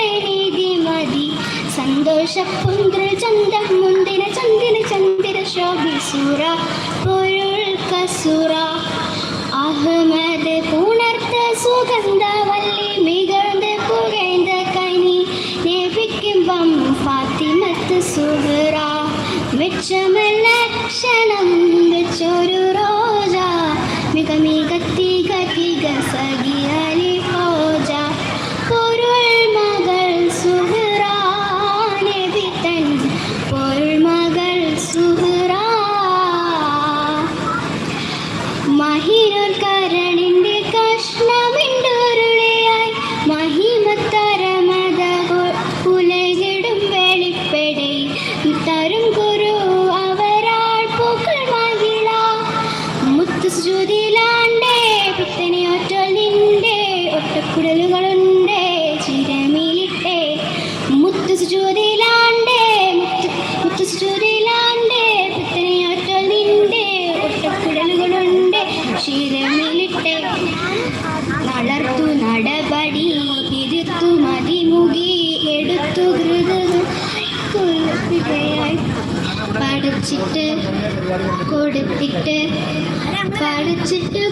ಪ್ರೇರಿದಿ ಮದಿ ಸಂತೋಷ ಪುಂದ್ರ ಚಂದ ಮುಂದಿನ ചന്ദിര ಚಂದಿರ ಶೋಭಿಸುರ ಪೊರುಳ್ ಕಸುರ അഹമ്മദ് പുണർത്ത സുഗന്ധവല്ലി മികഴ്ന്ന് പുകഴ്ന്ന കനി നേപിക്കും ഫാത്തിമത്ത് സുഹറ. മിച്ചമ ലക്ഷ സുജൂതിലാണ്ടേ പിത്തനെ ഒറ്റൽ നിന്റെ ചിരമിലിട്ടേ മുത്തു സുജൂതിലാണ്ടേ മുത്തു മുത്തു സുജൂതിലാണ്ടേ പിത്തനെ ഒറ്റൽ നിന്റെ ഒട്ടക്കുടലുകളുണ്ട് ശിരമിലിട്ടെ വളർത്തു നടപടി എതിർത്തു മതിമുകി படிச்சிட்டு கொடுத்திட்டு படிச்சிட்டு